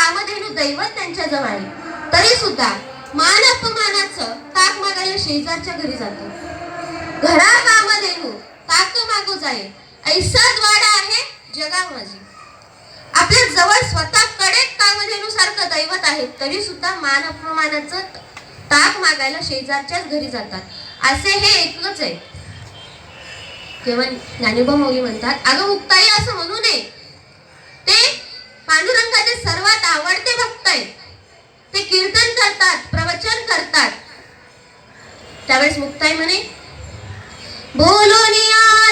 कामधेनू दैवत त्यांच्या जवळ आहे तरी सुद्धा मान अपमानाचं ताक मागायला शेजारच्या घरी जातो. घरा कामधेनू ताक मागो जाये ऐसा द्वाडा आहे जगा माझी. आपल्या जवळ स्वतः कडेक कामधेनू सारखं दैवत आहे तरी सुद्धा मान अपमानाचं ताक मागायला शेजारच्याच घरी जातात. असे हे एकच आहे. केवळ ज्ञानोबा मौली म्हणतात अगं मुक्ताई असं म्हणू नये. माझे सर्वात आवडते भक्त आहेत. ते कीर्तन करतात प्रवचन करतात. त्यावेळेस मुक्ताई म्हणे बोलून आये